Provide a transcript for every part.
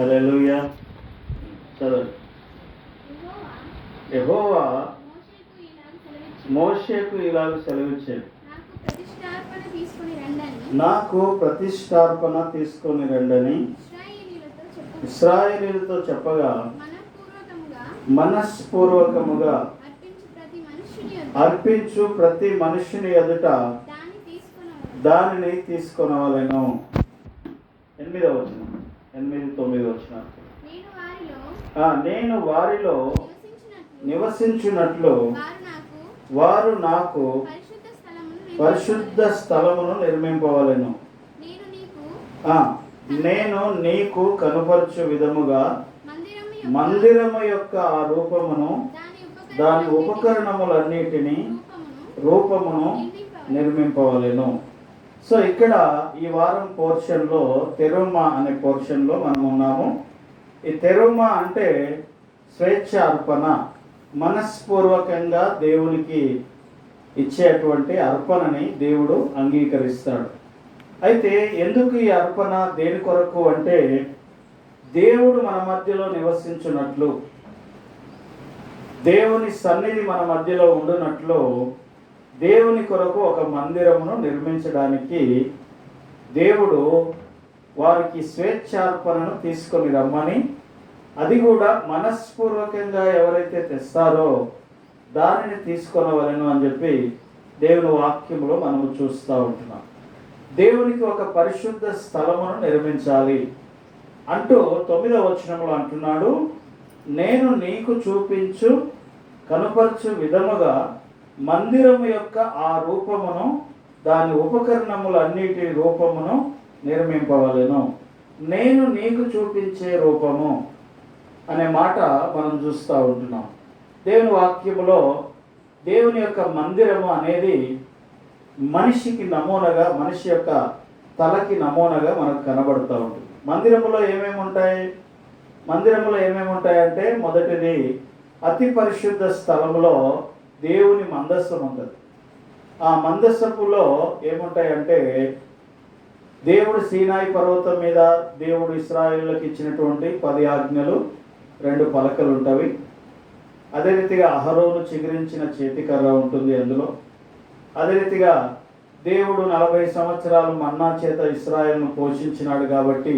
హల్లెలూయా చదవండి యెహోవా మోషేకు ఇలాగ సెలవిచ్చాడు. నాకు ప్రతిష్టార్పణ తీసుకుని రండని. ఇస్రాయేలీలతో చెప్పగా. మనస్పూర్వకముగా అర్పించు ప్రతి మనుష్యుని ఎదుట. దాన్ని తీసుకుని దానిని తీసుకొనవలెను. ఎనిమిదవ ఎనిమిది తొమ్మిది వచ్చిన. నేను వారిలో నివసించినట్లు వారు నాకు పరిశుద్ధ స్థలమును నిర్మింపవలెను. నేను నీకు కనుపరచు విధముగా మందిరము యొక్క ఆ రూపమును దాని ఉపకరణములన్నిటిని రూపమును నిర్మింపవలెను. సో ఇక్కడ ఈ వారం పోర్షన్లో తెరుమా అనే పోర్షన్లో మనం ఉన్నాము. ఈ తెరుమా అంటే స్వేచ్ఛ అర్పణ మనస్పూర్వకంగా దేవునికి ఇచ్చేటువంటి అర్పణని దేవుడు అంగీకరిస్తాడు. అయితే ఎందుకు ఈ అర్పణ దేని కొరకు అంటే దేవుడు మన మధ్యలో నివసించున్నట్లు దేవుని సన్నిధి మన మధ్యలో ఉండునట్లు దేవుని కొరకు ఒక మందిరమును నిర్మించడానికి దేవుడు వారికి స్వేచ్ఛార్పణను తీసుకొని రమ్మని అది కూడా మనస్పూర్వకంగా ఎవరైతే తెస్తారో దానిని తీసుకొనవలను అని చెప్పి దేవుని వాక్యంలో మనము చూస్తూ ఉంటున్నాం. దేవునికి ఒక పరిశుద్ధ స్థలమును నిర్మించాలి అంటూ తొమ్మిదవ వచనంలో అంటున్నాడు నేను నీకు చూపించు కనపరచు విధముగా మందిరము యొక్క ఆ రూపమును దాని ఉపకరణములన్నిటి రూపమును నిర్మింపవలెను. నేను నీకు చూపించే రూపము అనే మాట మనం చూస్తూ ఉంటున్నాం. దేవుని వాక్యములో దేవుని యొక్క మందిరము అనేది మనిషికి నమూనగా మనిషి యొక్క తలకి నమూనగా మనకు కనబడుతూ ఉంటుంది. మందిరములో ఏమేమి ఉంటాయి? మందిరములో ఏమేమి ఉంటాయంటే మొదటిది అతి పరిశుద్ధ స్థలములో దేవుని మందస్సం ఉంటుంది ఆ మందస్సపులో ఏముంటాయంటే దేవుడు సీనాయి పర్వతం మీద దేవుడు ఇస్రాయిల్కి ఇచ్చినటువంటి పది ఆజ్ఞలు రెండు పలకలు ఉంటవి అదే రీతిగా అహరోను చిగురించిన చేతికర్ర ఉంటుంది అందులో. అదే రీతిగా దేవుడు నలభై సంవత్సరాలు మన్నా చేత ఇస్రాయల్ను పోషించినాడు కాబట్టి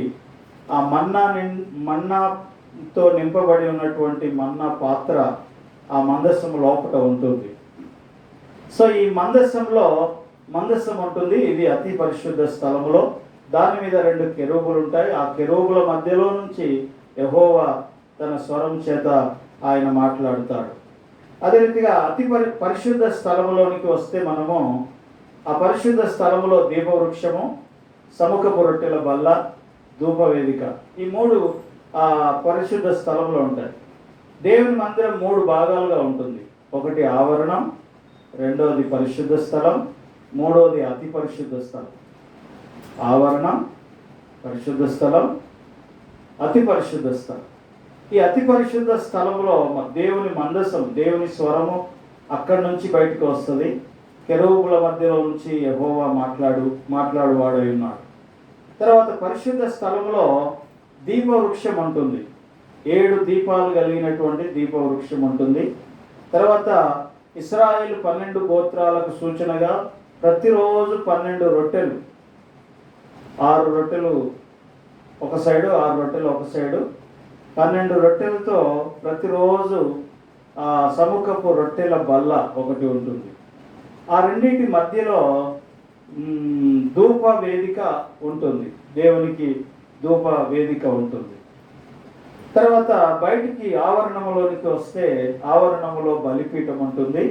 ఆ మన్నా నిన్ మన్నాతో నింపబడి ఉన్నటువంటి మన్నా పాత్ర ఆ మందస్సం లోపల ఉంటుంది. సో ఈ మందస్సంలో మందస్సం ఉంటుంది. ఇది అతి పరిశుద్ధ స్థలంలో దాని మీద రెండు కెరూబులు ఉంటాయి. ఆ కెరూబుల మధ్యలో నుంచి యహోవా తన స్వరం చేత ఆయన మాట్లాడతాడు. అదే రీతిగా అతి పరి పరిశుద్ధ స్థలములోనికి వస్తే మనము ఆ పరిశుద్ధ స్థలములో దీపవృక్షము సముఖపు రొట్టెల బల్ల ధూపవేదిక ఈ మూడు ఆ పరిశుద్ధ స్థలంలో ఉంటాయి. దేవుని మందిరం మూడు భాగాలుగా ఉంటుంది. ఒకటి ఆవరణం రెండవది పరిశుద్ధ స్థలం మూడవది అతి పరిశుద్ధ స్థలం. ఆవరణం పరిశుద్ధ స్థలం అతి పరిశుద్ధ స్థలం. ఈ అతి పరిశుద్ధ స్థలంలో మ- దేవుని మందసం దేవుని స్వరము అక్కడి నుంచి బయటకు వస్తుంది. కెరూబుల మధ్యలో నుంచి యహోవా మాట్లాడు మాట్లాడువాడై ఉన్నాడు. తర్వాత పరిశుద్ధ స్థలంలో దీపవృక్షం ఉంటుంది ఏడు దీపాలు కలిగినటువంటి దీపవృక్షం ఉంటుంది. తర్వాత ఇస్రాయేల్ పన్నెండు గోత్రాలకు సూచనగా ప్రతిరోజు పన్నెండు రొట్టెలు. ఆరు రొట్టెలు ఒక సైడు ఆరు రొట్టెలు ఒక సైడు. పన్నెండు రొట్టెలతో ప్రతిరోజు ఆ సముఖపు రొట్టెల బల్ల ఒకటి ఉంటుంది. ఆ రెండింటి మధ్యలో ధూప వేదిక ఉంటుంది. దేవునికి ధూప వేదిక ఉంటుంది. తర్వాత బయటికి ఆవరణంలోనికి వస్తే ఆవరణంలో బలిపీఠం ఉంటుంది.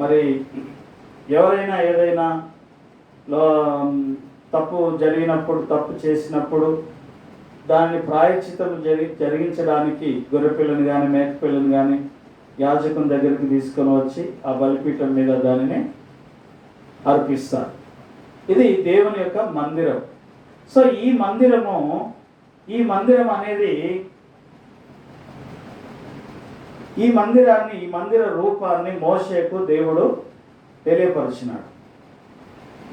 మరి ఎవరైనా ఏదైనా లో తప్పు జరిగినప్పుడు తప్పు చేసినప్పుడు దాన్ని ప్రాయశ్చితం జరి జరిగించడానికి గొర్రెపిల్లని కానీ మేకపిల్లని కానీ యాజకం దగ్గరికి తీసుకొని వచ్చి ఆ బలిపీఠం మీద దానిని అర్పిస్తారు. ఇది దేవుని యొక్క మందిరం. సో ఈ మందిరము ఈ మందిరం అనేది ఈ మందిరాన్ని ఈ మందిర రూపాన్ని మోసేకు దేవుడు తెలియపరిచినాడు.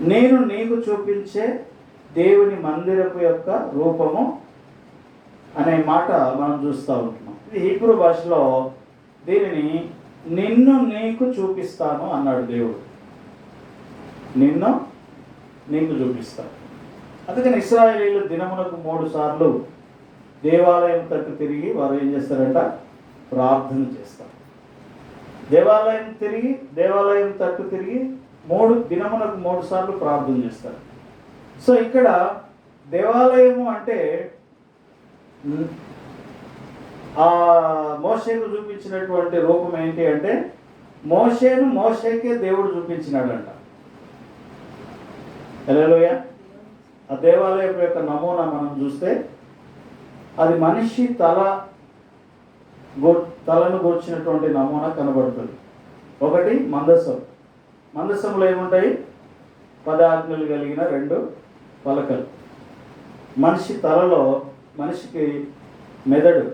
నేను నీకు చూపించే దేవుని మందిరపు యొక్క రూపము అనే మాట మనం చూస్తూ ఉంటున్నాం. ఇది హీబ్రూ భాషలో దీనిని నిన్ను నీకు చూపిస్తాను అన్నాడు దేవుడు. నిన్ను నీకు చూపిస్తాను. అందుకని ఇస్రాయేలీలు దినమునకు మూడు సార్లు దేవాలయం తట్టు తిరిగి వారు ఏం చేస్తారంట? ప్రార్థన చేస్తారు దేవాలయం తిరిగి దేవాలయం తట్టు తిరిగి మూడు దినమునకు మూడు సార్లు ప్రార్థన చేస్తారు. సో ఇక్కడ దేవాలయము అంటే ఆ మోషేకు చూపించినటువంటి రూపం ఏంటి అంటే మోషేను మోషేకే దేవుడు చూపించినాడంట. ఎలాలోయ ఆ దేవాలయం యొక్క నమూనా మనం చూస్తే అది మనిషి తల గో- తలను గోర్చినటువంటి నమూనా కనబడుతుంది. ఒకటి మందసం. మందసంలో ఏముంటాయి? పదాజ్ఞలు కలిగిన రెండు పలకలు. మనిషి తలలో మనిషికి మెదడు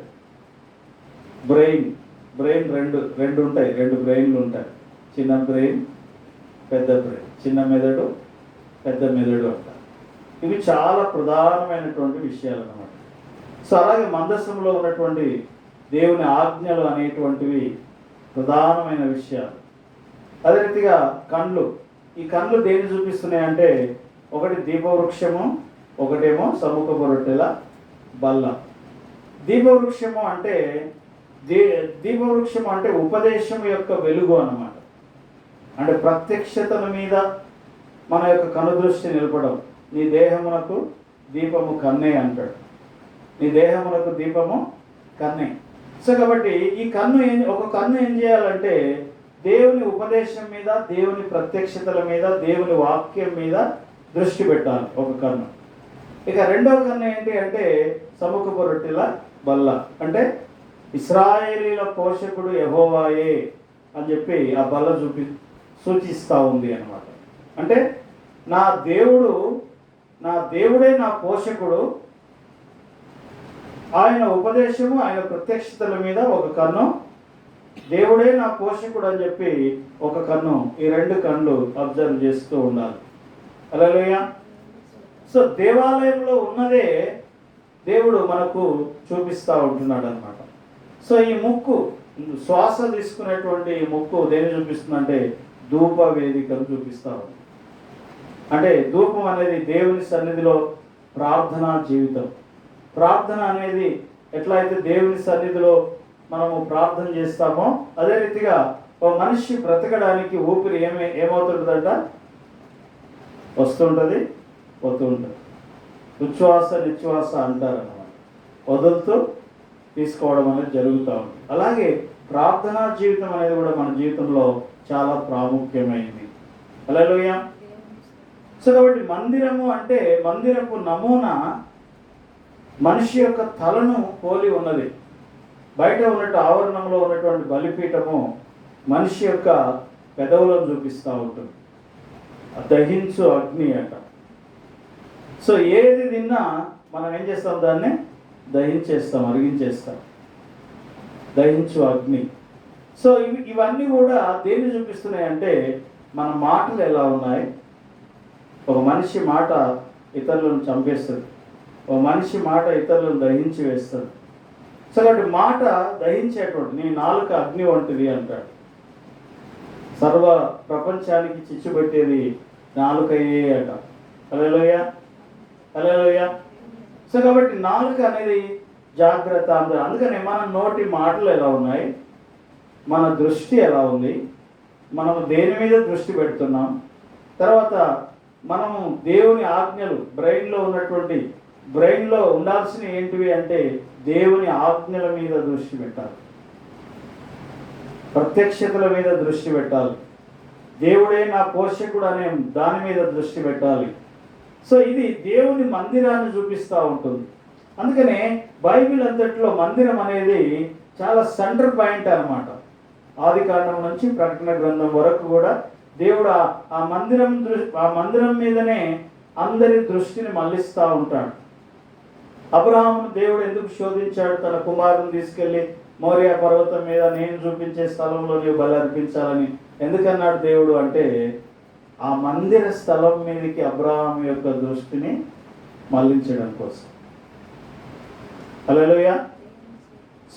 బ్రెయిన్ బ్రెయిన్ రెండు రెండు ఉంటాయి రెండు బ్రెయిన్లు ఉంటాయి. చిన్న బ్రెయిన్ పెద్ద బ్రెయిన్. చిన్న మెదడు పెద్ద మెదడు అంటారు ఇవి చాలా ప్రధానమైనటువంటి విషయాలు అన్నమాట సో అలాగే మందస్సంలో ఉన్నటువంటి దేవుని ఆజ్ఞలు అనేటువంటివి ప్రధానమైన విషయాలు. అదే రీతిగా కండ్లు. ఈ కండ్లు దేన్ని చూపిస్తున్నాయి అంటే ఒకటి దీపవృక్షము ఒకటేమో సముఖ రొట్టెల బల్ల. దీపవృక్షము అంటే దీ దీపవృక్షం అంటే ఉపదేశం యొక్క వెలుగు అన్నమాట. అంటే ప్రత్యక్షతల మీద మన యొక్క కనుదృష్టి నిలపడం. నీ దేహమునకు దీపము కన్నే అంటాడు. నీ దేహమునకు దీపము కన్నే. సో కాబట్టి ఈ కన్ను ఏం ఒక కన్ను ఏం చేయాలంటే దేవుని ఉపదేశం మీద దేవుని ప్రత్యక్షతల మీద దేవుని వాక్యం మీద దృష్టి పెట్టాలి ఒక కన్ను. ఇక రెండో కన్ను ఏంటి అంటే సముఖపు రొట్టెల బల్ల. అంటే ఇస్రాయేలీల పోషకుడు యహోవాయే అని చెప్పి ఆ బల్ల చూపి సూచిస్తూ ఉంది అన్నమాట. అంటే నా దేవుడు నా దేవుడే నా పోషకుడు ఆయన ఉపదేశము ఆయన ప్రత్యక్షతల మీద ఒక కన్ను. దేవుడే నా పోషకుడు అని చెప్పి ఒక కన్ను. ఈ రెండు కన్నులు అబ్జర్వ్ చేస్తూ ఉండాలి. అలలోయ సో దేవాలయంలో ఉన్నదే దేవుడు మనకు చూపిస్తూ ఉంటున్నాడు అనమాట సో ఈ ముక్కు శ్వాస తీసుకునేటువంటి ఈ ముక్కు దేని చూపిస్తుందంటే ధూప వేదికను చూపిస్తా ఉంది. అంటే ధూపం అనేది దేవుని సన్నిధిలో ప్రార్థనా జీవితం. ప్రార్థన అనేది ఎట్లా అయితే దేవుని సన్నిధిలో మనము ప్రార్థన చేస్తామో అదే రీతిగా ఓ మనిషి బ్రతకడానికి ఊపిరి ఏమే ఏమవుతుంటుందంట? వస్తుంటుంది పోతూ ఉంటుంది ఉచ్ఛ్వాస నిశ్వాస అంటారు అన్నమాట వదులుతూ తీసుకోవడం అనేది జరుగుతూ ఉంది అలాగే ప్రార్థనా జీవితం అనేది కూడా మన జీవితంలో చాలా ప్రాముఖ్యమైంది. అలా సో కాబట్టి మందిరము అంటే మందిరపు నమూనా మనిషి యొక్క తలను పోలి ఉన్నది. బయట ఉన్నట్టు ఆవరణంలో ఉన్నటువంటి బలిపీఠము మనిషి యొక్క పెదవులను చూపిస్తూ ఉంటుంది. దహించు అగ్ని అంట. సో ఏది తిన్నా మనం ఏం చేస్తాం దాన్ని? దహించేస్తాం అరిగించేస్తాం. దహించు అగ్ని. సో ఇవి ఇవన్నీ కూడా దేన్ని చూపిస్తున్నాయి అంటే మన మాటలు ఎలా ఉన్నాయి? ఒక మనిషి మాట ఇతరులను చంపేస్తుంది. ఒక మనిషి మాట ఇతరులను దహించి వేస్తుంది సో కాబట్టి మాట దహించేటువంటి నీ నాలుక అగ్ని వంటిది అంటాడు. సర్వ ప్రపంచానికి చిచ్చు పెట్టేది నాలుకయే అట. అలలోయ అలలోయ సో కాబట్టి నాలుక అనేది జాగ్రత్త అందరూ అందుకని మన నోటి మాటలు ఎలా ఉన్నాయి? మన దృష్టి ఎలా ఉంది? మనము దేని మీద దృష్టి పెడుతున్నాం? తర్వాత మనము దేవుని ఆజ్ఞలు బ్రెయిన్లో ఉన్నటువంటి బ్రెయిన్లో ఉండాల్సిన ఏంటివి అంటే దేవుని ఆజ్ఞల మీద దృష్టి పెట్టాలి. ప్రత్యక్షతల మీద దృష్టి పెట్టాలి. దేవుడే నా పోషకుడు అనే దాని మీద దృష్టి పెట్టాలి. సో ఇది దేవుని మందిరాన్ని చూపిస్తూ ఉంటుంది. అందుకనే బైబిల్ అంతట్లో మందిరం అనేది చాలా సెంటర్ పాయింట్ అనమాట ఆది కాండం నుంచి ప్రకటన గ్రంథం వరకు కూడా దేవుడు ఆ- ఆ మందిరం దృ- ఆ మందిరం మీదనే అందరి దృష్టిని మళ్ళిస్తూ ఉంటాడు. అబ్రహాం దేవుడు ఎందుకు శోధించాడు? తన కుమారుని తీసుకెళ్ళి మౌర్య పర్వతం మీద నేను చూపించే స్థలంలో నీవు బలి అర్పించాలని ఎందుకన్నాడు దేవుడు అంటే ఆ మందిర స్థలం మీదకి అబ్రహాం యొక్క దృష్టిని మళ్ళించడం కోసం. హల్లెలూయా.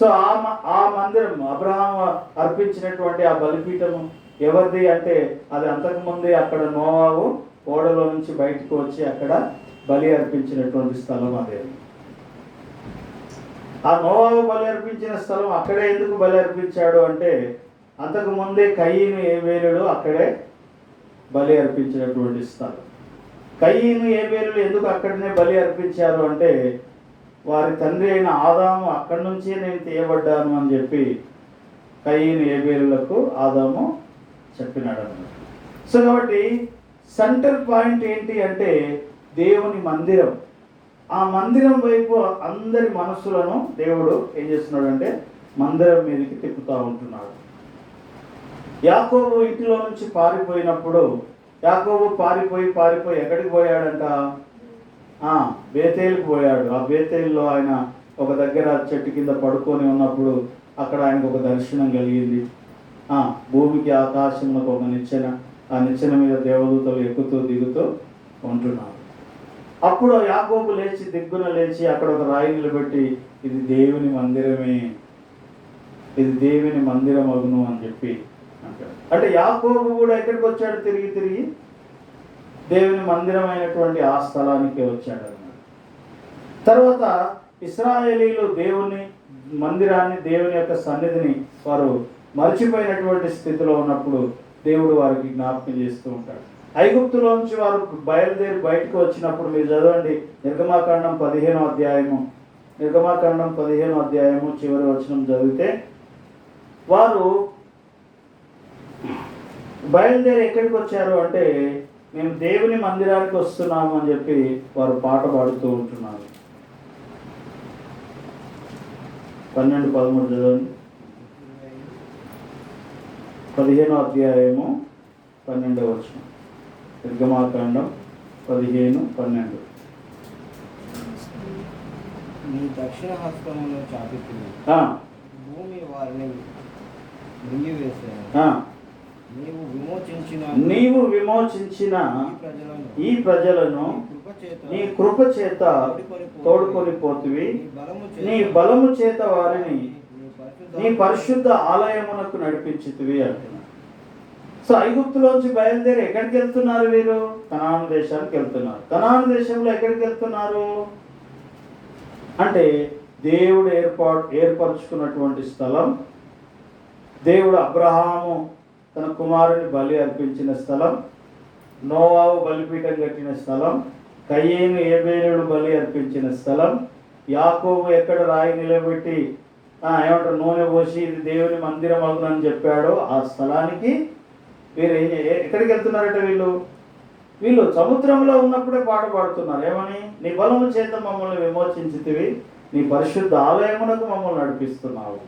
సో ఆ మ- ఆ మందిరం అబ్రహాం అర్పించినటువంటి ఆ బలిపీఠము ఎవరిది అంటే అది అంతకుముందే అక్కడ నోవావు ఓడలో నుంచి బయటకు వచ్చి అక్కడ బలి అర్పించినటువంటి స్థలం అదే. ఆ నోవాబు బలి అర్పించిన స్థలం అక్కడే ఎందుకు బలి అర్పించాడు అంటే అంతకు ముందే కయ్యను ఏవేలుడు అక్కడే బలి అర్పించినటువంటి స్థలం. కయ్యను ఏవేలుడు ఎందుకు అక్కడనే బలి అర్పించారు అంటే వారి తండ్రి అయిన ఆదాము అక్కడి నుంచే నేను తీయబడ్డాను అని చెప్పి కయ్యను ఏబేలులకు ఆదాము చెప్పినాడు అన్నమాట. సో కాబట్టి సెంటర్ పాయింట్ ఏంటి అంటే దేవుని మందిరం. ఆ మందిరం వైపు అందరి మనస్సులను దేవుడు ఏం చేస్తున్నాడు అంటే మందిరం మీదకి తిప్పుతూ ఉంటున్నాడు. యాకోబు ఇంటిలో నుంచి పారిపోయినప్పుడు యాకోబు పారిపోయి పారిపోయి ఎక్కడికి పోయాడంట? బేతేలుకు పోయాడు. ఆ బేతేలులో ఆయన ఒక దగ్గర చెట్టు కింద పడుకొని ఉన్నప్పుడు అక్కడ ఆయనకు ఒక దర్శనం కలిగింది. భూమికి ఆకాశంలో ఒక నిచ్చెన ఆ నిచ్చెన మీద దేవదూతలు ఎక్కుతూ దిగుతూ ఉంటున్నారు. అప్పుడు యాకోబు లేచి దిగ్గున లేచి అక్కడ ఒక రాయి నిలబెట్టి ఇది దేవుని మందిరమే ఇది దేవుని మందిరం అగును అని చెప్పి అంటాడు. అంటే యాకోబు కూడా ఎక్కడికి వచ్చాడు? తిరిగి తిరిగి దేవుని మందిరమైనటువంటి ఆ స్థలానికి వచ్చాడు అన్నాడు. తర్వాత ఇస్రాయేలీలు దేవుని మందిరాన్ని దేవుని యొక్క సన్నిధిని వారు మర్చిపోయినటువంటి స్థితిలో ఉన్నప్పుడు దేవుడు వారికి జ్ఞాపకం చేస్తూ ఉంటాడు. ఐగుప్తులోంచి వారు బయలుదేరి బయటకు వచ్చినప్పుడు మీరు చదవండి నిర్గమాకాండం పదిహేను అధ్యాయము. నిర్గమాకాండం పదిహేను అధ్యాయము చివరి వచనం చదివితే వారు బయలుదేరి ఎక్కడికి వచ్చారు అంటే మేము దేవుని మందిరానికి వస్తున్నాము అని చెప్పి వారు పాట పాడుతూ ఉంటున్నారు. పన్నెండు పదమూడు చదవండి. పదిహేనో అధ్యాయము పన్నెండవ వచనం. నిర్గమాకాండం పదిహేను పన్నెండు. నీ దక్షిణ హస్తమును చాపితివి ఆ, భూమి వారిని. నీవు విమోచించిన నీవు విమోచించిన ఈ ప్రజలను నీ కృప చేత తోడుకొని పోతివి నీ బలము చేత వారిని నీ పరిశుద్ధ ఆలయమునకు నడిపించితివి అంటున్నాడు. సో ఐగుప్తులోంచి బయలుదేరి ఎక్కడికి వెళ్తున్నారు వీరు? కనాను దేశానికి వెళ్తున్నారు. కనాను దేశంలో ఎక్కడికి వెళ్తున్నారు? అంటే దేవుడు ఏర్పాటు ఏర్పరచుకున్నటువంటి స్థలం దేవుడు అబ్రహాము తన కుమారుని బలి అర్పించిన స్థలం నోవావు బలిపీఠం కట్టిన స్థలం కయ్యేను ఏబేలుడు బలి అర్పించిన స్థలం యాకోబు ఎక్కడ రాయి నిలబెట్టి ఏమంటారు నూనె పోసి ఇది దేవుని మందిరం అవునని చెప్పాడో ఆ స్థలానికి వీరు ఏం ఎక్కడికి వెళ్తున్నారట వీళ్ళు? వీళ్ళు సముద్రంలో ఉన్నప్పుడే పాట పాడుతున్నారు. ఏమని? నీ బలము చేత మమ్మల్ని విమోచించితివి. నీ పరిశుద్ధ ఆలయమునకు మమ్మల్ని నడిపిస్తున్నావు.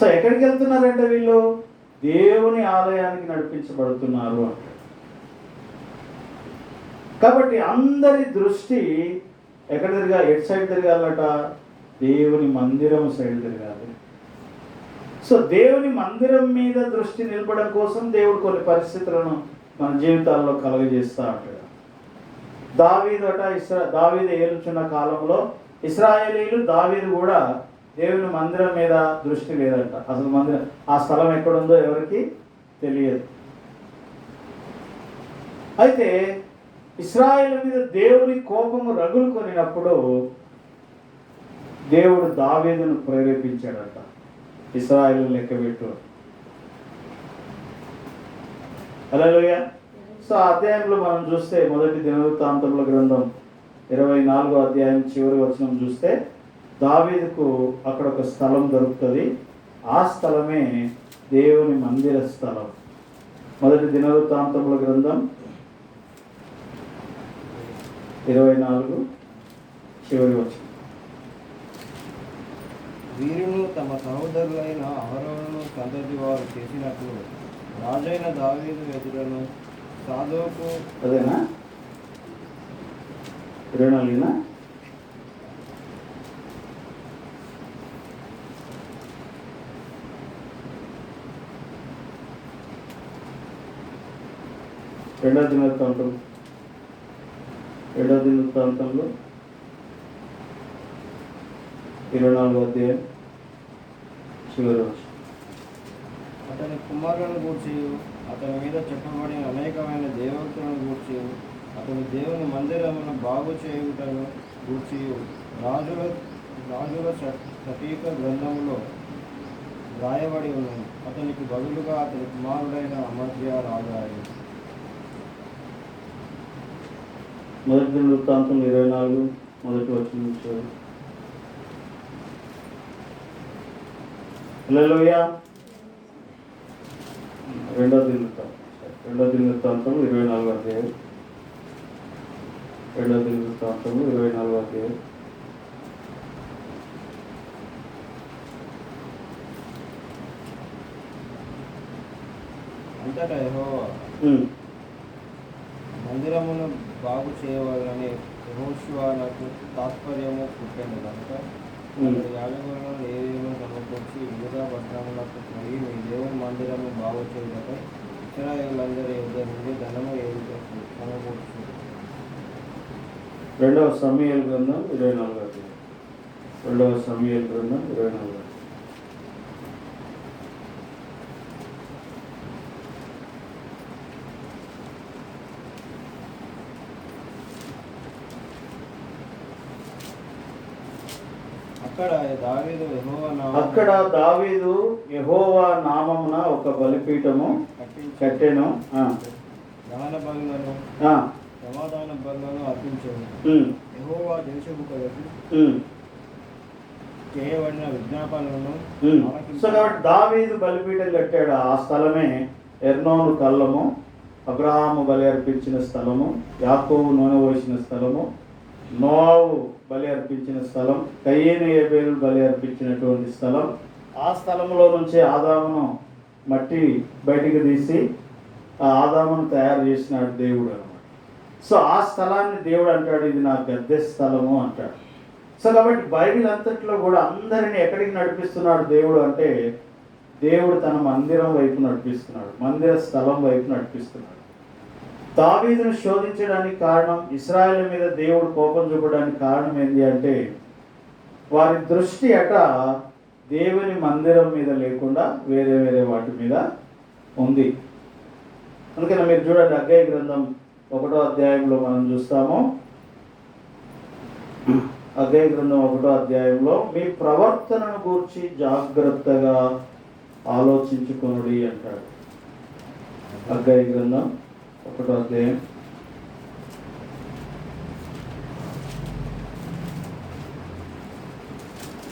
సో ఎక్కడికి వెళ్తున్నారంటే వీళ్ళు? దేవుని ఆలయానికి నడిపించబడుతున్నారు అంటే. కాబట్టి అందరి దృష్టి ఎక్కడ తిరగాలి? ఎటు సైడ్ తిరగాలట? దేవుని మందిరం సైడ్ తిరగాలి. సో దేవుని మందిరం మీద దృష్టి నిలపడం కోసం దేవుడు కొన్ని పరిస్థితులను మన జీవితాల్లో కలుగజేస్తూ ఉంటాడు. దావీదట ఇస్రా దావీదు ఏలుచున్న కాలంలో ఇస్రాయేలీలు దావీదు కూడా దేవుని మందిరం మీద దృష్టి లేదంట. అసలు మందిరం ఆ స్థలం ఎక్కడుందో ఎవరికి తెలియదు. అయితే ఇస్రాయేల్ మీద దేవుని కోపము రగులు కొనినప్పుడు దేవుడు దావీదును ప్రేరేపించాడట. ఇస్రాయేల్ లెక్కబెట్టు అలా సో అధ్యాయంలో మనం చూస్తే మొదటి దినవృత్తాంతముల గ్రంథం ఇరవై నాలుగో అధ్యాయం చివరి వచనం చూస్తే దావీదుకు అక్కడ ఒక స్థలం దొరుకుతుంది. ఆ స్థలమే దేవుని మందిర స్థలం. మొదటి దినవృత్తాంతముల గ్రంథం ఇరవై నాలుగు చివరి వచనం. వీరును తమ సహోదరులైన అహరోను సంతతి వారు చేసినట్లు రాజైన దావీదు ఎదురను సాధోకు అదేనా? ఇరవై నాలుగునా రెండో దినవృత్తాంతం. రెండో దినవృత్తాంతంలో ఇరవై నాలుగో అధ్యాయం చివరి అతని కుమారులను గూర్చి అతని మీద చెప్పబడిన అనేకమైన దేవతలను గూర్చి అతని దేవుని మందిరమును బాగు చేయుటను గూర్చి రాజుల రాజుల సతీక గ్రంథంలో రాయబడి ఉన్నది. అతనికి బదులుగా అతని కుమారుడైన అమర్య రాజాడు మొదటి వృత్తాంతం ఇరవై నాలుగు మొదటి వచ్చిన హల్లెలూయా. రెండో దినవృత్తాంతం రెండో దినవృత్తాంతం ఇరవై నాలుగు అధ్యాయం. రెండో దినవృత్తాంతం ఇరవై నాలుగు అధ్యాయం. అంతటా యెహోవా మందిరమును బాగు చేయవాలని యెహోషువకు తాత్పర్యము పుట్టింది కనుక యాజకులను లేవీయులను సమకూర్చి వివిధ పట్టణములకు పోయి మీ దేవుని మందిరము బాగు చేయుటకై ఇస్రాయేలందరి యుద్ధ నుండి ధనము ఏడుటకు సమకూర్చు రెండవ సమయాల గ్రంథం ఇరవై నాలుగు రెండవ సమయాల గ్రంథం ఇరవై నాలుగు అధ్యాయం. అక్కడ దావీదు యెహోవా నామమున అక్కడ దావీదు యెహోవా నామమున ఒక బలిపీఠము కట్టెను. ఆ, దహన బలులను ఆ, సమాధాన బలులను అర్పించాను ఉమ్, యెహోవా దేశపు కొరకు ఉమ్, చేయబడిన విజ్ఞాపనలను ఉమ్. ఆలకించు. సో కాబట్టి దావీదు బలిపీఠం కట్టాడు. ఆ స్థలమే ఎర్నోను కళ్ళము అబ్రహాము బలి అర్పించిన స్థలము యాకోబు నూనె పోసిన స్థలము నోవావు బలి అర్పించిన స్థలం కయ్యేను ఏబేలు బలి అర్పించినటువంటి స్థలం. ఆ స్థలంలో నుంచి ఆదామును మట్టి బయటికి తీసి ఆ ఆదామును తయారు చేసినాడు దేవుడు అనమాట సో ఆ స్థలాన్ని దేవుడు అంటాడు ఇది నా గద్దె స్థలము అంటాడు. సో కాబట్టి బైబిల్ అంతట్లో కూడా అందరిని ఎక్కడికి నడిపిస్తున్నాడు దేవుడు అంటే దేవుడు తన మందిరం వైపు నడిపిస్తున్నాడు మందిర స్థలం వైపు నడిపిస్తున్నాడు. దావీదును శోధించడానికి కారణం ఇస్రాయల్ మీద దేవుడు కోపం చూపడానికి కారణం ఏంటి అంటే వారి దృష్టి అట దేవుని మందిరం మీద లేకుండా వేరే వేరే వాటి మీద ఉంది. అందుకని మీరు చూడండి అగ్గయ్య గ్రంథం ఒకటో అధ్యాయంలో మనం చూస్తాము. అగ్గయ్య గ్రంథం ఒకటో అధ్యాయంలో మీ ప్రవర్తనను గూర్చి జాగ్రత్తగా ఆలోచించుకొనుడి అంటాడు. అగ్గయ్య గ్రంథం ఒకటో అధ్యాయం.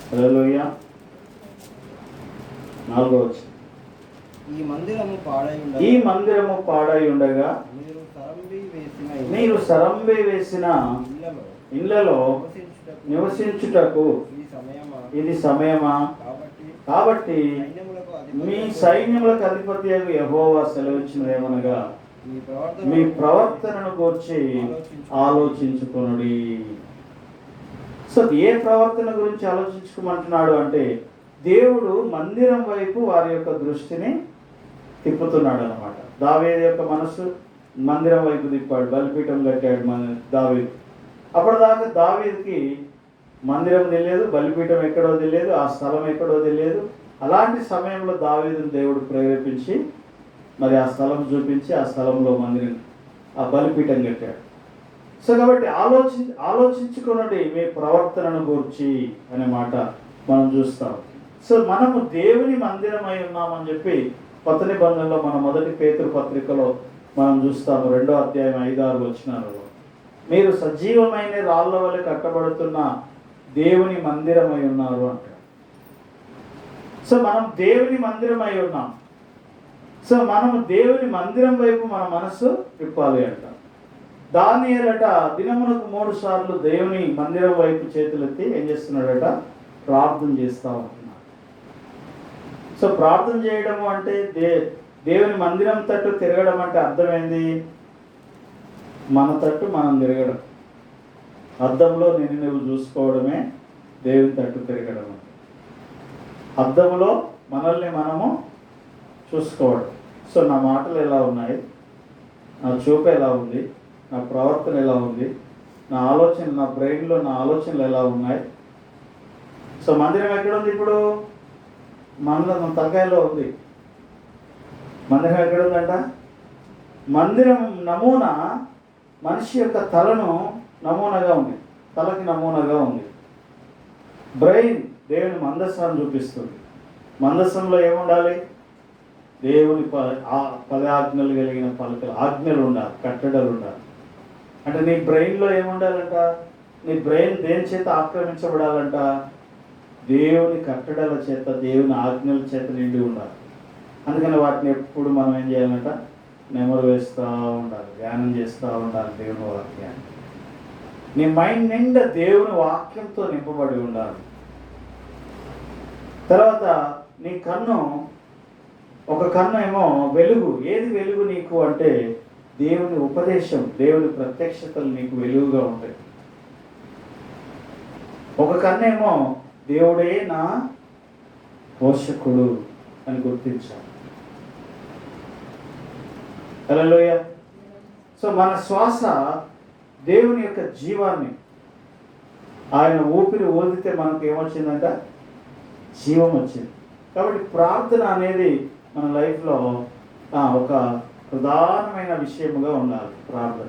హల్లెలూయా. నాలుగో వచ్చి ఈ మందిరము పాడై ఈ ఉండగా మందిరము పాడై ఉండగా మీరు సరంబి వేసిన మీరు సరంబి వేసిన ఇళ్ళలో నివసించుటకు నివసించుటకు ఈ సమయమా? ఇది సమయమా? కాబట్టి మీ సైన్యములకు అధిపతి యహోవా ఏమనగా మీ ప్రవర్తన మీ ప్రవర్తనను గూర్చి ఆలోచించుకొనుడి. సో ఏ ప్రవర్తన గురించి ఆలోచించుకోమంటున్నాడు అంటే దేవుడు మందిరం వైపు వారి యొక్క దృష్టిని తిప్పుతున్నాడు అనమాట దావేది యొక్క మనసు మందిరం వైపు తిప్పాడు బలిపీఠం కట్టాడు మన దావేది. అప్పటిదాకా దావీదుకి మందిరం తెలియదు బలిపీఠం ఎక్కడో తెలియదు ఆ స్థలం ఎక్కడో తెలియదు. అలాంటి సమయంలో దావీదుని దేవుడు ప్రేరేపించి మరి ఆ స్థలం చూపించి ఆ స్థలంలో మందిరం ఆ బలిపీఠం కట్టాడు సో కాబట్టి ఆలోచి ఆలోచించుకున్నది మీ ప్రవర్తనను గూర్చి అనే మాట మనం చూస్తాం. సో మనము దేవుని మందిరం అయి ఉన్నామని చెప్పి కొత్త నిబంధనలో మన మొదటి పేతురు పత్రికలో మనం చూస్తాము రెండో అధ్యాయం ఐదు ఆరు వచ్చినాలలో మీరు సజీవమైన రాళ్ళ వల్ల కట్టబడుతున్న దేవుని మందిరం అయి ఉన్నారు అంటారు. సో మనం దేవుని మందిరం అయి ఉన్నాం. సో మనము దేవుని మందిరం వైపు మన మనస్సు తిప్పాలి అంట. దాని ఏరట దినమునకు మూడు సార్లు దేవుని మందిరం వైపు చేతులెత్తి ఏం చేస్తున్నాడట? ప్రార్థన చేస్తా ఉంటున్నాడు. సో ప్రార్థన చేయడము అంటే దే దేవుని మందిరం తట్టు తిరగడం అంటే అర్థమైంది మన తట్టు మనం తిరగడం. అద్దంలో నిన్ను నువ్వు చూసుకోవడమే దేవుని తట్టు తిరగడం. అద్దంలో మనల్ని మనము చూసుకోవడం. సో నా మాటలు ఎలా ఉన్నాయి? నా చూపు ఎలా ఉంది? నా ప్రవర్తన ఎలా ఉంది? నా ఆలోచన నా బ్రెయిన్లో నా ఆలోచనలు ఎలా ఉన్నాయి? సో మందిరం ఎక్కడ ఉంది ఇప్పుడు? మన మన తలకాయలో ఉంది. మందిరం ఎక్కడ ఉందంట? మందిరం నమూనా మనిషి యొక్క తలను నమూనాగా ఉంది. తలకి నమూనాగా ఉంది. బ్రెయిన్ దేవుని మందస్సాన్ని చూపిస్తుంది. మందస్సంలో ఏముండాలి? దేవుని ప ఆ- ఆజ్ఞలు కలిగిన పలకలు ఆజ్ఞలు ఉండాలి కట్టడలు ఉండాలి అంటే నీ బ్రెయిన్లో ఏముండాలంట? నీ బ్రెయిన్ దేని చేత ఆక్రమించబడాలంట? దేవుని కట్టడల చేత దేవుని ఆజ్ఞల చేత నిండి ఉండాలి. అందుకని వాటిని ఎప్పుడు మనం ఏం చేయాలంట? నెమరు వేస్తూ ఉండాలి ధ్యానం చేస్తూ ఉండాలి దేవుని వాక్యాన్ని. నీ మైండ్ నిండా దేవుని వాక్యంతో నింపబడి ఉండాలి. తర్వాత నీ కన్ను ఒక కన్ను ఏమో వెలుగు. ఏది వెలుగు నీకు అంటే దేవుని ఉపదేశం దేవుని ప్రత్యక్షతలు నీకు వెలుగుగా ఉంటాయి. ఒక కన్నేమో దేవుడే నా పోషకుడు అని గుర్తించాలి. హలోయ సో మన శ్వాస దేవుని యొక్క జీవాన్ని ఆయన ఊపిరి ఓదితే మనకు ఏమొచ్చిందంట? జీవం వచ్చింది. కాబట్టి ప్రార్థన అనేది మన లైఫ్లో ఒక ప్రధానమైన విషయముగా ఉండాలి ప్రార్థన.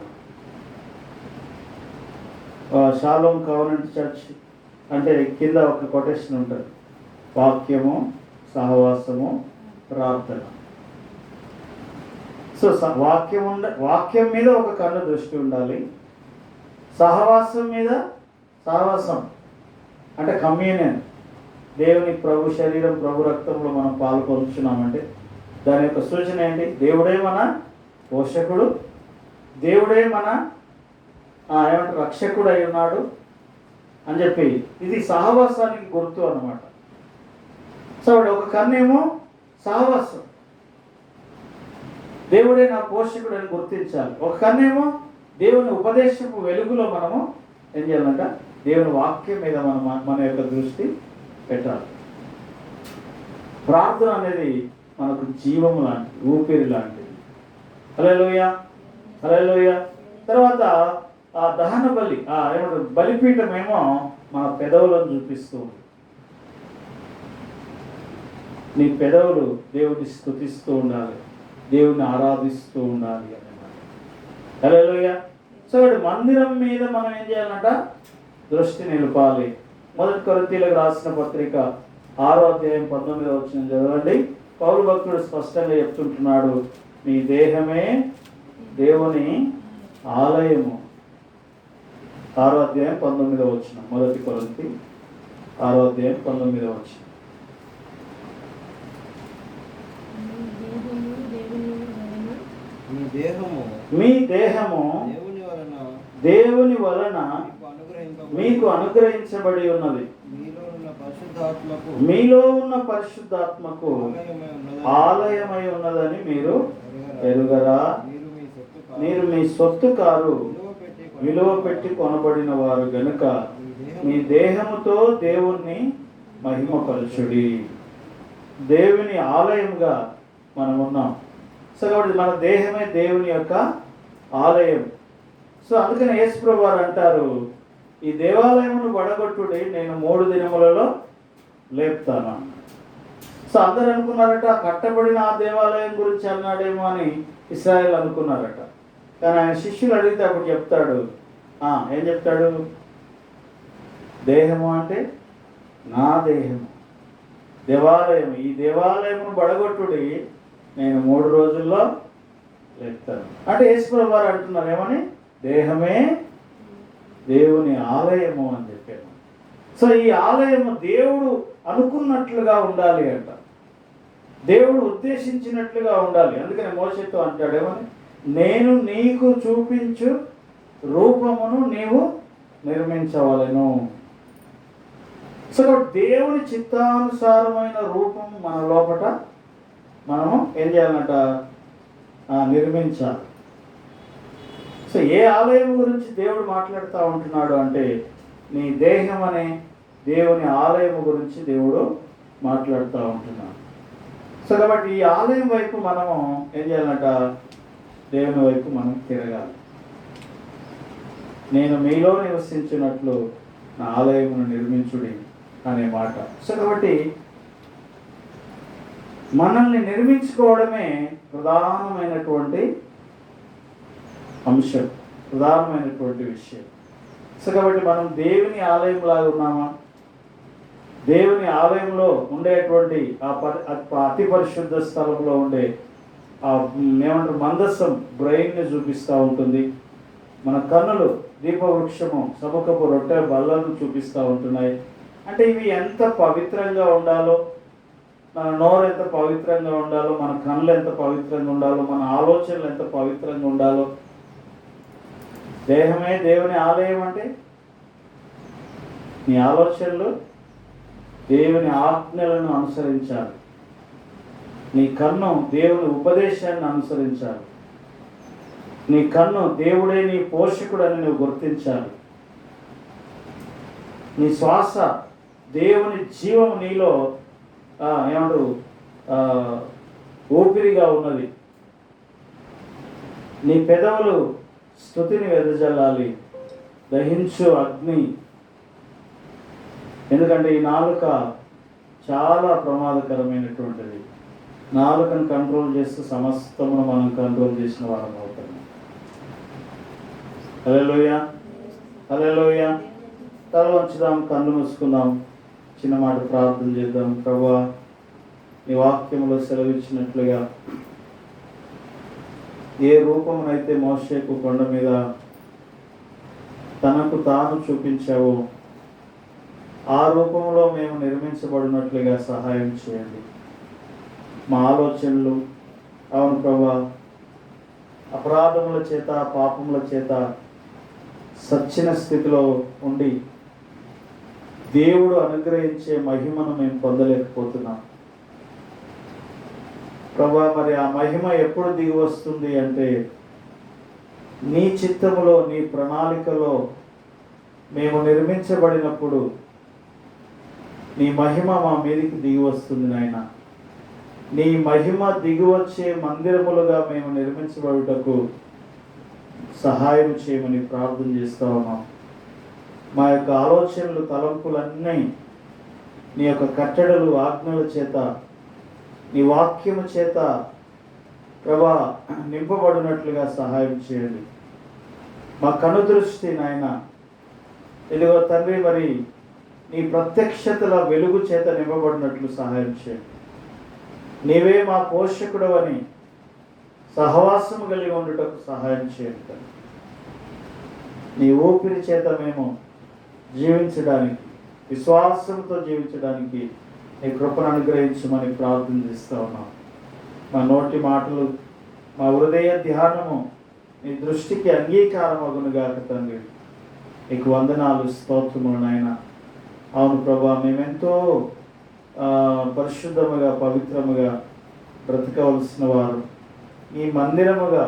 షాలోమ్ కవర్నెంట్ చర్చ్ అంటే కింద ఒక కొటేషన్ ఉంటుంది. వాక్యము సహవాసము ప్రార్థన. సో స- వాక్యం ఉండ వాక్యం మీద ఒక కన్ను దృష్టి ఉండాలి. సహవాసం మీద సహవాసం అంటే కమ్యూనియన్. దేవుని ప్రభు శరీరం ప్రభు రక్తంలో మనం పాల్పొంచున్నామంటే దాని యొక్క సూచన ఏంటి? దేవుడే మన పోషకుడు దేవుడే మన ఆ, ఏమంటారు రక్షకుడు అయి ఉన్నాడు అని చెప్పి. ఇది సహవాసానికి గుర్తు అన్నమాట. సో ఒక కన్నేమో సహవాసం. దేవుడే నా పోషకుడు అని గుర్తించాలి. ఒక కన్నేమో దేవుని ఉపదేశపు వెలుగులో మనము ఏం చేయాలంట? దేవుని వాక్యం మీద మనం మన యొక్క దృష్టి పెట్టాలి. ప్రార్థన అనేది మనకు జీవము లాంటిది ఊపిరి లాంటిది. హలోయ లోయ తర్వాత ఆ దహన బలి ఆ ఏమంటారు బలిపీఠం ఏమో మన పెదవులను చూపిస్తూ ఉంది. నీ పెదవులు దేవుని స్థుతిస్తూ ఉండాలి దేవుని ఆరాధిస్తూ ఉండాలి అన్నమాట హలోయ సో మందిరం మీద మనం ఏం చేయాలంట? దృష్టి నిలపాలి. మొదటి కొరతీలకు రాసిన పత్రిక ఆరో అధ్యాయం పంతొమ్మిదో వచ్చిన చదవండి. పౌరు భక్తుడు స్పష్టంగా చెప్తుంటున్నాడు మీ దేహమే దేవుని ఆలయము. ఆరో అధ్యాయం పంతొమ్మిదో వచ్చిన మొదటి కొరంతి ఆరో అధ్యాయం పంతొమ్మిదో వచ్చిన. మీ దేహము మీ దేహము దేవుని వలన దేవుని వలన మీకు అనుగ్రహించబడి ఉన్నది. మీలో ఉన్న పరిశుద్ధాత్మకు ఆలయమై ఉన్నదని మీరు ఎరుగరా? మీరు మీ సొత్తు కారు. విలువ పెట్టి కొనబడిన వారు గనుక మీ దేహముతో దేవుణ్ణి మహిమపరచుడి. దేవుని ఆలయముగా మనం ఉన్నాం. సో కాబట్టి మన దేహమే దేవుని యొక్క ఆలయం. సో అందుకని యేసుప్రభు వారు అంటారు ఈ దేవాలయమును వడగొట్టుడి నేను మూడు దినములలో లేపుతాను. సో అందరు అనుకున్నారట కట్టబడిన ఆ దేవాలయం గురించి అన్నాడేమో అని ఇస్రాయల్ అనుకున్నారట. కానీ ఆయన శిష్యులు అడిగితే అప్పుడు చెప్తాడు. ఏం చెప్తాడు? దేహము అంటే నా దేహము. దేవాలయం ఈ దేవాలయమును బడగొట్టుడి నేను మూడు రోజుల్లో లేపుతాను. అంటే యేసుప్రభు వారు అంటున్నారు ఏమని? దేహమే దేవుని ఆలయము అని చెప్పాను సో ఈ ఆలయము దేవుడు అనుకున్నట్లుగా ఉండాలి అంట. దేవుడు ఉద్దేశించినట్లుగా ఉండాలి. అందుకని మోసతో అంటాడేమని నేను నీకు చూపించు రూపమును నీవు నిర్మించవలను. సో దేవుని చిత్తానుసారమైన రూపం మన లోపట మనము ఏం చేయాలంట? నిర్మించాలి. సో ఏ ఆలయం గురించి దేవుడు మాట్లాడుతూ ఉంటున్నాడు అంటే నీ దేహం అనే దేవుని ఆలయం గురించి దేవుడు మాట్లాడుతూ ఉంటున్నాడు. సో కాబట్టి ఈ ఆలయం వైపు మనము ఏం చేయాలంట? దేవుని వైపు మనం తిరగాలి. నేను మీలో నివసించినట్లు నా ఆలయమును నిర్మించుడి అనే మాట. సో కాబట్టి మనల్ని నిర్మించుకోవడమే ప్రధానమైనటువంటి అంశం ప్రధానమైనటువంటి విషయం. సో కాబట్టి మనం దేవుని ఆలయంలాగా ఉన్నామా? దేవుని ఆలయంలో ఉండేటువంటి ఆ అతి పరిశుద్ధ స్థలంలో ఉండే ఆ ఏమంటారు మందస్సం బ్రెయిన్ని చూపిస్తూ ఉంటుంది. మన కన్నులు దీపవృక్షము సముఖపు రొట్టె బల్లను చూపిస్తూ ఉంటున్నాయి. అంటే ఇవి ఎంత పవిత్రంగా ఉండాలో మన నోరు ఎంత పవిత్రంగా ఉండాలో మన కన్నులు ఎంత పవిత్రంగా ఉండాలో మన ఆలోచనలు ఎంత పవిత్రంగా ఉండాలో దేహమే దేవుని ఆలయం అంటే? నీ ఆలోచనలు దేవుని ఆజ్ఞలను అనుసరించాలి. నీ కన్ను దేవుని ఉపదేశాన్ని అనుసరించాలి. నీ కన్ను దేవుడే నీ పోషకుడు అని నువ్వు గుర్తించాలి. నీ శ్వాస దేవుని జీవం నీలో ఏమంటారు? ఊపిరిగా ఉన్నది. నీ పెదవులు స్థుతిని వెదజల్లాలి దహించు అగ్ని. ఎందుకంటే ఈ నాలుక చాలా ప్రమాదకరమైనటువంటిది. నాలుకను కంట్రోల్ చేస్తూ సమస్తమును మనం కంట్రోల్ చేసిన వారం అవుతున్నాం హలోయ లోయ తల వంచుదాం కళ్ళు మూసుకుందాం చిన్న మాట ప్రార్థన చేద్దాం. ప్రభా నీ వాక్యములో సెలవిచ్చినట్లుగా ఏ రూపమునైతే మోషేకు కొండ మీద తనకు తాను చూపించావో ఆ రూపంలో మేము నిర్మించబడినట్లుగా సహాయం చేయండి. మా ఆలోచనలు అవును ప్రభా అపరాధముల చేత పాపముల చేత సచ్చిన స్థితిలో ఉండి దేవుడు అనుగ్రహించే మహిమను మేము పొందలేకపోతున్నాం. ప్రభా మరి ఆ మహిమ ఎప్పుడు దిగి వస్తుంది అంటే నీ చిత్తములో నీ ప్రణాళికలో మేము నిర్మించబడినప్పుడు నీ మహిమ మా మీదికి దిగి వస్తుంది నాయన. నీ మహిమ దిగి వచ్చే మందిరములుగా మేము నిర్మించబడుటకు సహాయం చేయమని ప్రార్థన చేస్తా ఉన్నాం. మా యొక్క ఆలోచనలు తలంపులన్నీ నీ యొక్క కట్టడలు ఆజ్ఞల చేత నీ వాక్యము చేత ప్రభా నింపబడినట్లుగా సహాయం చేయండి. మా కనుదృష్టి నాయన ఇదిగో తండ్రి మరి నీ ప్రత్యక్షతల వెలుగు చేత నింపబడినట్లు సహాయం చేయండి. నీవే మా పోషకుడు అని సహవాసము కలిగి ఉండటకు సహాయం చేయండి నీ ఊపిరి చేత మేము జీవించడానికి విశ్వాసంతో జీవించడానికి నీ కృపను అనుగ్రహించమని ప్రార్థన చేస్తా ఉన్నాం. మా నోటి మాటలు మా హృదయ ధ్యానము నీ దృష్టికి అంగీకారం అగునుగా తండ్రి. నీకు వందనాలు స్తోత్రములు నాయన. అవును ప్రభా మేమెంతో పరిశుద్ధముగా పవిత్రముగా బ్రతకవలసిన వారు. ఈ మందిరముగా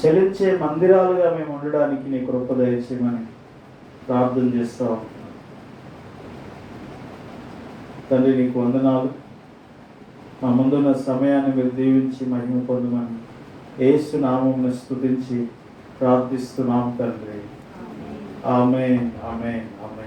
చలించే మందిరాలుగా మేము ఉండడానికి నీ కృప దయచేయమని ప్రార్థన చేస్తా తండ్రి నీకు వందనాలు. మా ముందున్న సమయాన్ని మీరు దీవించి మహిమ పొందమని ఏసు నామమును స్తుతించి ప్రార్థిస్తున్నాం తండ్రి. ఆమె ఆమె ఆమె